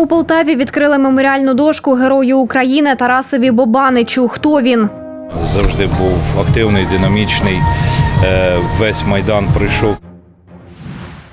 У Полтаві відкрили меморіальну дошку Герою України Тарасові Бобаничу. Хто він? завжди був активний, динамічний. Е, Весь майдан пройшов.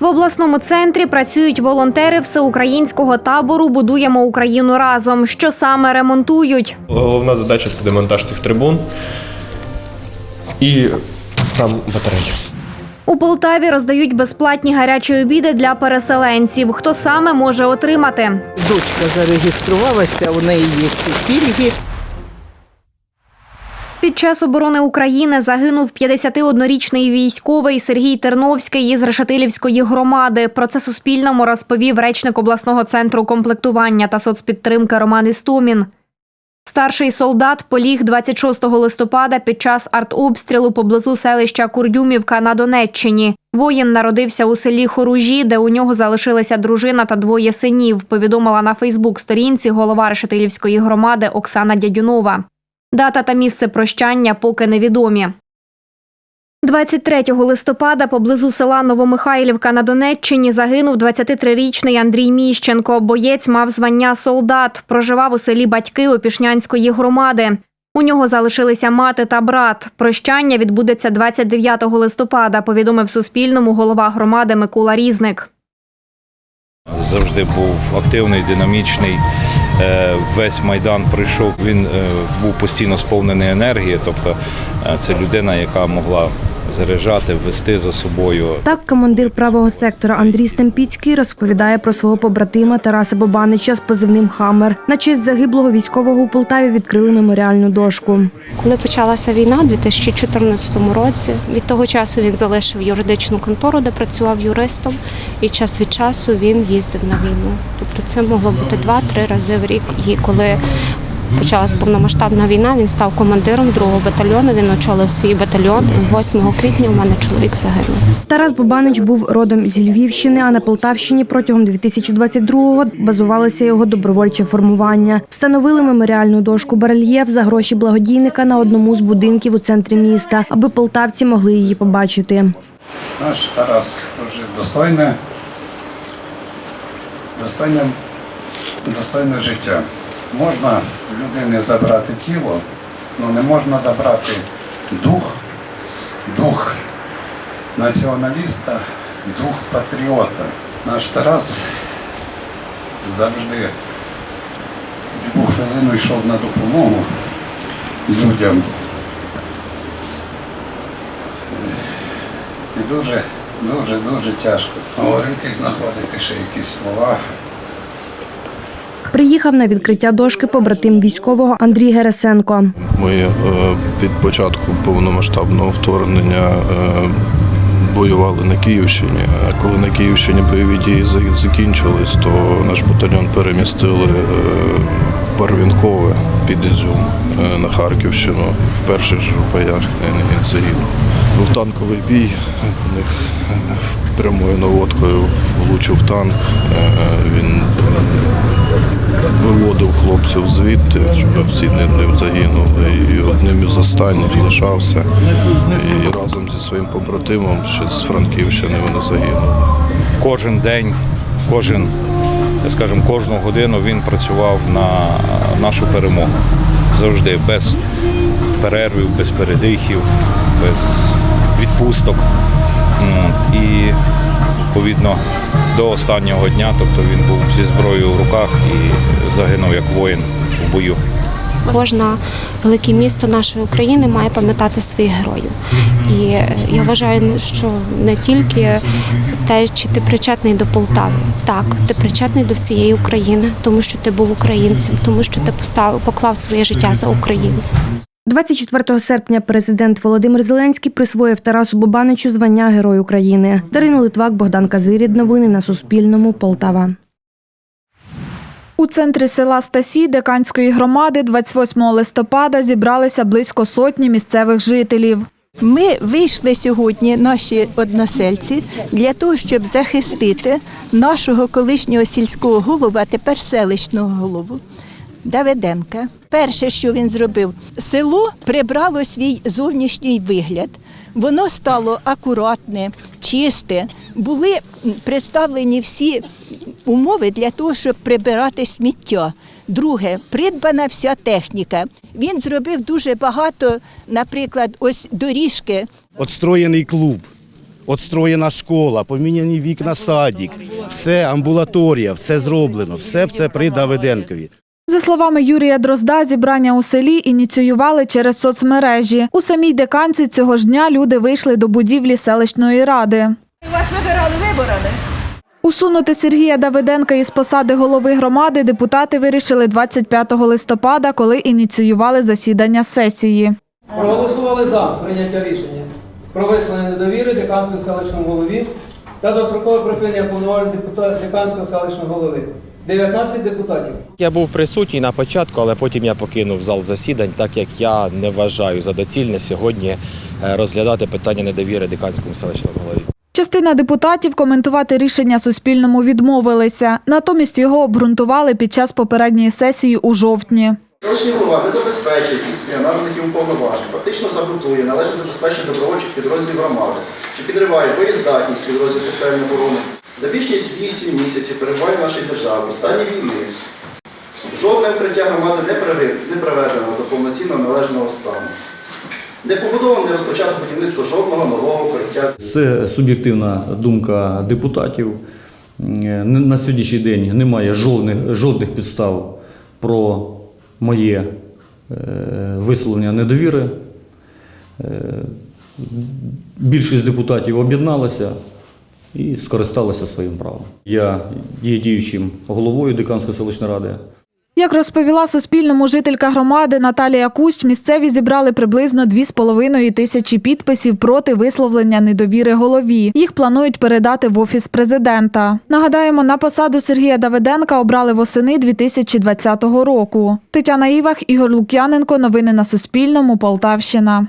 В обласному центрі працюють волонтери всеукраїнського табору Будуємо Україну разом. Що саме ремонтують? Головна задача це демонтаж цих трибун і там батареї. У Полтаві роздають безплатні гарячі обіди для переселенців. Хто саме може отримати? Дочка зареєструвалася, у неї є ці пільги. Під час оборони України загинув 51-річний військовий Сергій Терновський із Решетилівської громади. Про це Суспільному розповів речник обласного центру комплектування та соцпідтримки Роман Істомін. Старший солдат поліг 26 листопада під час артобстрілу поблизу селища Курдюмівка на Донеччині. Воїн народився у селі Хоружі, де у нього залишилася дружина та двоє синів. Повідомила на Фейсбук-сторінці голова Решетилівської громади Оксана Дядюнова. Дата та місце прощання поки невідомі. 23 листопада поблизу села Новомихайлівка на Донеччині загинув 23-річний Андрій Міщенко. Боєць мав звання солдат. Проживав у селі Батьки Опішнянської громади. У нього залишилися мати та брат. Прощання відбудеться 29 листопада, повідомив Суспільному голова громади Микола Різник. Завжди був активний, динамічний. Е, Весь майдан пройшов. Він е, був постійно сповнений енергії. Тобто е, це людина, яка могла заряджати, вести за собою. Так, командир правого сектора Андрій Стемпіцький розповідає про свого побратима Тараса Бобанича з позивним Хаммер. На честь загиблого військового у Полтаві відкрили меморіальну дошку. Коли почалася війна у 2014 році, від того часу він залишив юридичну контору, де працював юристом, і час від часу він їздив на війну. Тобто це могло бути два-три рази в рік. І коли почалась повномасштабна війна, він став командиром другого батальйону. Він очолив свій батальйон. 8 квітня у мене чоловік загинув. Тарас Бобанич був родом зі Львівщини, а на Полтавщині протягом 2022-го базувалося його добровольче формування. Встановили меморіальну дошку барельєф за гроші благодійника на одному з будинків у центрі міста, аби полтавці могли її побачити. Наш Тарас дуже достойне, достойне, достойне життя. Можна людини забрати тіло, але не можна забрати дух, дух націоналіста, дух патріота. Наш Тарас завжди любу хвилину йшов на допомогу людям. І дуже, дуже, дуже тяжко говорити і знаходити ще якісь слова. Приїхав на відкриття дошки побратим військового Андрій Герасенко. Ми е, від початку повномасштабного вторгнення е, воювали на Київщині. А коли на Київщині бойові дії закінчились, то наш батальйон перемістили е, в Барвінкове під Ізюм е, на Харківщину. В перших ж боях він. Був танковий бій, у них е, прямою наводкою влучив танк. Е, Він виводив хлопців звідти, щоб всі не, загинули. І одним із останніх лишався. І разом зі своїм побратимом ще з Франківщини вони загинули. Кожен день, кожен, скажімо, кожну годину він працював на нашу перемогу. Завжди без перервів, без передихів, без відпусток. І відповідно до останнього дня, тобто він був зі зброєю в руках і загинув як воїн в бою. Кожне велике місто нашої України має пам'ятати своїх героїв. І я вважаю, що не тільки те, чи ти причетний до Полтави. Так, ти причетний до всієї України, тому що ти був українцем, тому що ти поставив, поклав своє життя за Україну. 24 серпня президент Володимир Зеленський присвоїв Тарасу Бобаничу звання Герой України. Дарина Литвак, Богдан Казирід. Новини на Суспільному. Полтава. У центрі села Стасі Деканської громади 28 листопада зібралися близько сотні місцевих жителів. Ми вийшли сьогодні, наші односельці, для того, щоб захистити нашого колишнього сільського голову, а тепер селищного голову Давиденка. Перше, що він зробив, село прибрало свій зовнішній вигляд. Воно стало акуратне, чисте. Були представлені всі умови для того, щоб прибирати сміття. Друге, придбана вся техніка. Він зробив дуже багато, наприклад, ось доріжки Отстроєний клуб, отстроєна школа, поміняні вікна садик, все амбулаторія, все зроблено, все це при Давиденкові. За словами Юрія Дрозда, зібрання у селі ініціювали через соцмережі. У самій деканці цього ж дня люди вийшли до будівлі селищної ради. Вас вибирали виборами. Усунути Сергія Давиденка із посади голови громади депутати вирішили 25 листопада, коли ініціювали засідання сесії. Проголосували за прийняття рішення про висловлення недовіри деканському селищному голові та дострокове припинення повноважень депутата деканського селищного голови. 19 депутатів. Я був присутній на початку, але потім я покинув зал засідань, так як я не вважаю за доцільне сьогодні е, розглядати питання недовіри деканському селищному голові. Частина депутатів коментувати рішення Суспільному відмовилися. Натомість його обґрунтували під час попередньої сесії у жовтні. Селищний голова не забезпечує здійснення наданих йому повноважень, фактично саботує належне забезпечення добровольчих підрозділів громади, що підриває боєздатність підрозділів територіальної оборони. За більш ніж 8 місяців перебуває в нашій державі в стані війни. Жодне укриття громади не привед- не приведено до повноцінного належного стану. Не побудовано, не розпочато будівництво жодного нового укриття. Це суб'єктивна думка депутатів. На сьогоднішній день немає жодних, жодних підстав про моє е, висловлення недовіри. Е, Більшість депутатів об'єдналася і скористалася своїм правом. Я є діючим головою Деканської селищної ради. Як розповіла Суспільному жителька громади Наталія Кущ, місцеві зібрали приблизно 2,5 тисячі підписів проти висловлення недовіри голові. Їх планують передати в офіс президента. Нагадаємо, на посаду Сергія Давиденка обрали восени 2020 року. Тетяна Івах, Ігор Лук'яненко. Новини на Суспільному. Полтавщина.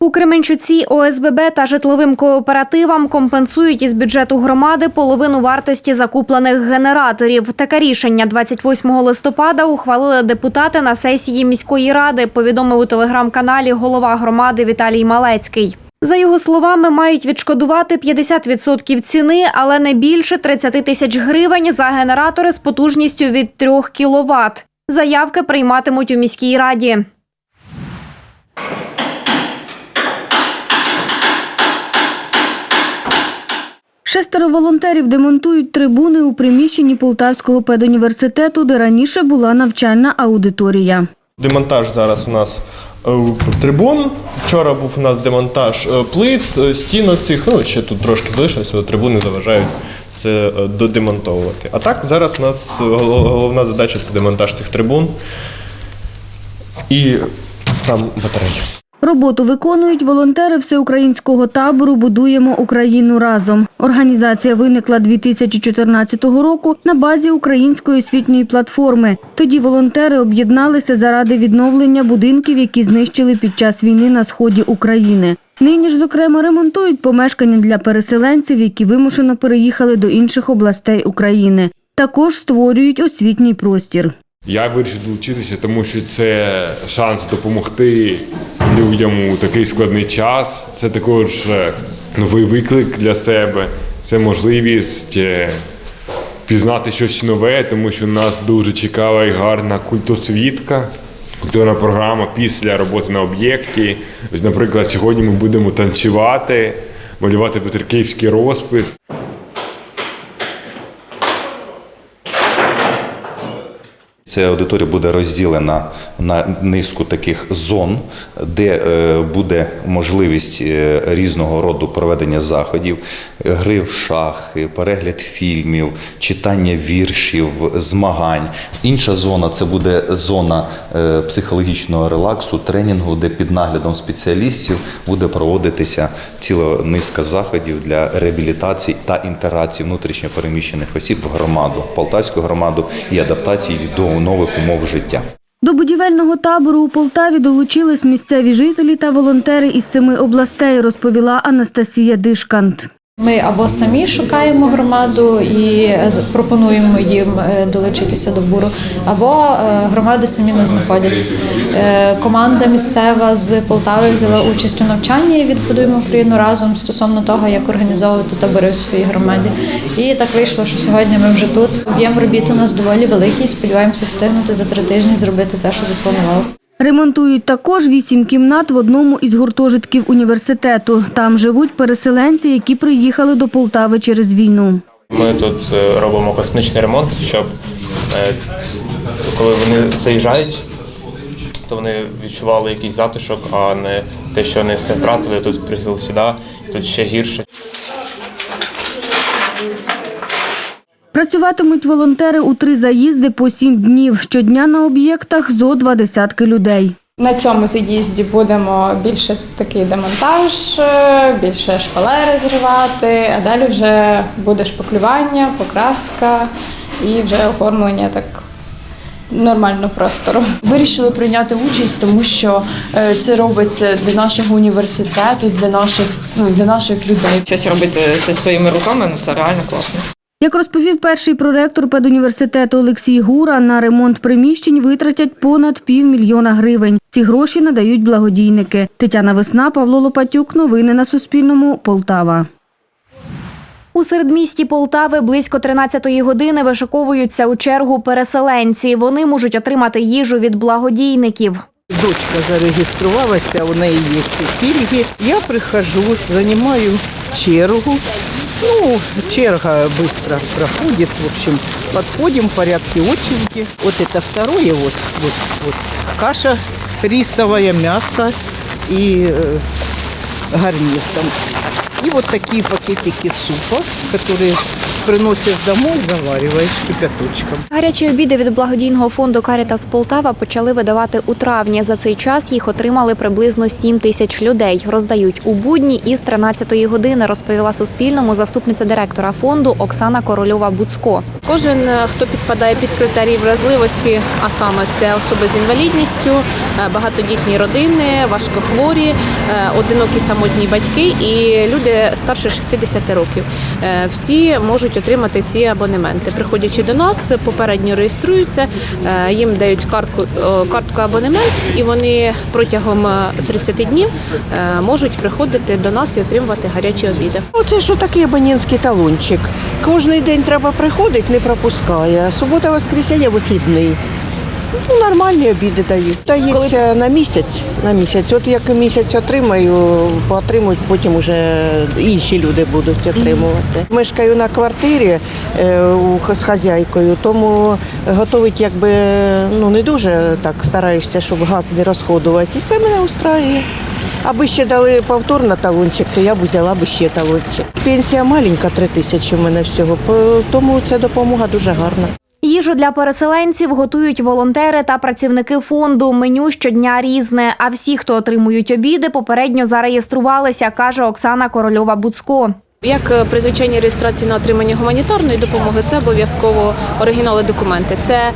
У Кременчуці ОСББ та житловим кооперативам компенсують із бюджету громади половину вартості закуплених генераторів. Таке рішення 28 листопада ухвалили депутати на сесії міської ради. Повідомив у телеграм-каналі голова громади Віталій Малецький. За його словами, мають відшкодувати 50% ціни, але не більше 30 тисяч гривень за генератори з потужністю від 3 кВт. Заявки прийматимуть у міській раді. Шестеро волонтерів демонтують трибуни у приміщенні Полтавського педуніверситету, де раніше була навчальна аудиторія. Демонтаж зараз у нас е, трибун. Вчора був у нас демонтаж е, плит, е, стінок цих. Ну, ще тут трошки залишилося, трибуни заважають це додемонтовувати. А так зараз у нас головна задача це демонтаж цих трибун і там батареї. Роботу виконують волонтери всеукраїнського табору Будуємо Україну разом. Організація виникла 2014 року на базі української освітньої платформи. Тоді волонтери об'єдналися заради відновлення будинків, які знищили під час війни на сході України. Нині ж, зокрема, ремонтують помешкання для переселенців, які вимушено переїхали до інших областей України. Також створюють освітній простір. Я вирішив долучитися, тому що це шанс допомогти людям у такий складний час. Це також е, новий виклик для себе. Це можливість е, пізнати щось нове, тому що нас дуже цікава і гарна культосвітка. Культурна програма після роботи на об'єкті. Ось, наприклад, сьогодні ми будемо танцювати, малювати петриківський розпис. Ця аудиторія буде розділена на низку таких зон, де е, буде можливість е, різного роду проведення заходів, гри в шахи, перегляд фільмів, читання віршів, змагань. Інша зона це буде зона е, психологічного релаксу, тренінгу, де під наглядом спеціалістів буде проводитися ціла низка заходів для реабілітації та інтеграції внутрішньопереміщених осіб в громаду, в полтавську громаду і адаптації до нових умов життя. До будівельного табору у Полтаві долучились місцеві жителі та волонтери із семи областей, розповіла Анастасія Дишкант. Ми або самі шукаємо громаду і пропонуємо їм е, долучитися до буру, або е, громади самі нас знаходять. Е, Команда місцева з Полтави взяла участь у навчанні «Відбудуємо Україну разом стосовно того, як організовувати табори в своїй громаді. І так вийшло, що сьогодні ми вже тут. Об'єм робіт у нас доволі великий. Сподіваємося встигнути за три тижні зробити те, що запланували. Ремонтують також вісім кімнат в одному із гуртожитків університету. Там живуть переселенці, які приїхали до Полтави через війну. Ми тут е, робимо космічний ремонт, щоб е, коли вони заїжджають, то вони відчували якийсь затишок, а не те, що вони все втратили, тут приїхали сюди, тут ще гірше. Працюватимуть волонтери у три заїзди по сім днів. Щодня на об'єктах зо два десятки людей. На цьому заїзді будемо більше такий демонтаж, е, більше шпалери зривати, а далі вже буде шпаклювання, покраска і вже оформлення так нормально простору. Вирішили прийняти участь, тому що е, це робиться для нашого університету, для наших ну для наших людей. Щось робити це своїми руками, ну все реально класно. Як розповів перший проректор педуніверситету Олексій Гура, на ремонт приміщень витратять понад півмільйона гривень. Ці гроші надають благодійники. Тетяна Весна, Павло Лопатюк. Новини на Суспільному. Полтава. У середмісті Полтави близько 13-ї години вишиковуються у чергу переселенці. Вони можуть отримати їжу від благодійників. Дочка зареєструвалася, у неї є ці пільги. Я прихожу, займаю чергу. Ну, черга быстро проходит, в общем, подходим в порядке очереди. Вот это второе, вот, вот, вот, каша рисовая, мясо и э, гарнир там. И вот такие пакетики супа, которые приносишь домой, завариваешь кипяточком. Гарячі обіди від благодійного фонду Карітас Полтава почали видавати у травні. За цей час їх отримали приблизно 7 тисяч людей. Роздають у будні із 13-ї години, розповіла Суспільному заступниця директора фонду Оксана Корольова-Буцко. Кожен, е, хто підпадає під критерії вразливості, а саме це особи з інвалідністю, багатодітні родини, важкохворі, е, одинокі самотні батьки і люди старше 60 років. Е, Всі можуть отримати ці абонементи. Приходячи до нас, попередньо реєструються, е, їм дають картку, картку абонемент, і вони протягом е, 30 днів е, можуть приходити до нас і отримувати гарячі обіди. Оце що такий абонентський талончик. Кожний день треба приходити, не пропускає. Субота, воскресенье вихідний. Ну, нормальні обіди дають. Дається на місяць. На місяць. От як місяць отримаю, поотримують, потім вже інші люди будуть отримувати. Мешкаю на квартирі е, у з хазяйкою, тому готувати якби ну не дуже так стараєшся, щоб газ не розходувати. І це мене устраює. Аби ще дали повторно талончик, то я б взяла б ще талончик. Пенсія маленька, три тисячі в мене всього, по- тому ця допомога дуже гарна. Їжу для переселенців готують волонтери та працівники фонду. Меню щодня різне. А всі, хто отримують обіди, попередньо зареєструвалися, каже Оксана Корольова-Буцко. Як е, при звичайній реєстрації на отримання гуманітарної допомоги, це обов'язково оригінали документи. Це е,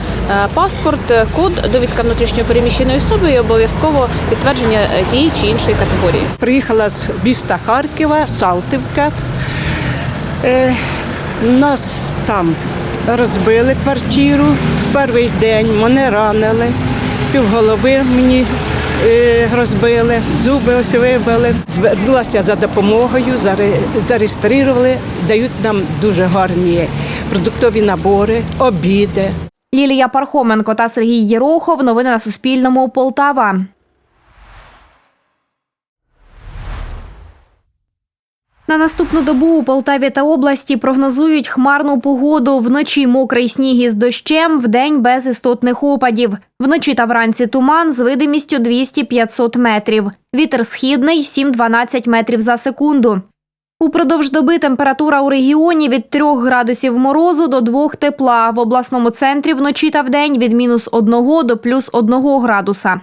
паспорт, е, код, довідка внутрішньо переміщеної особи і обов'язково підтвердження тієї чи іншої категорії. Приїхала з міста Харкова, Салтівка. Нас там розбили квартиру в перший день, мене ранили, півголови мені е, розбили, зуби ось вибили. Звернулася за допомогою, заре- зареєстрували, дають нам дуже гарні продуктові набори, обіди. Лілія Пархоменко та Сергій Єрохов. Новини на Суспільному. Полтава. На наступну добу у Полтаві та області прогнозують хмарну погоду. Вночі мокрий сніг із дощем, вдень без істотних опадів. Вночі та вранці туман з видимістю 200-500 метрів. Вітер східний 7-12 метрів за секунду. Упродовж доби температура у регіоні від 3 градусів морозу до 2 тепла. В обласному центрі вночі та вдень від мінус 1 до плюс 1 градуса.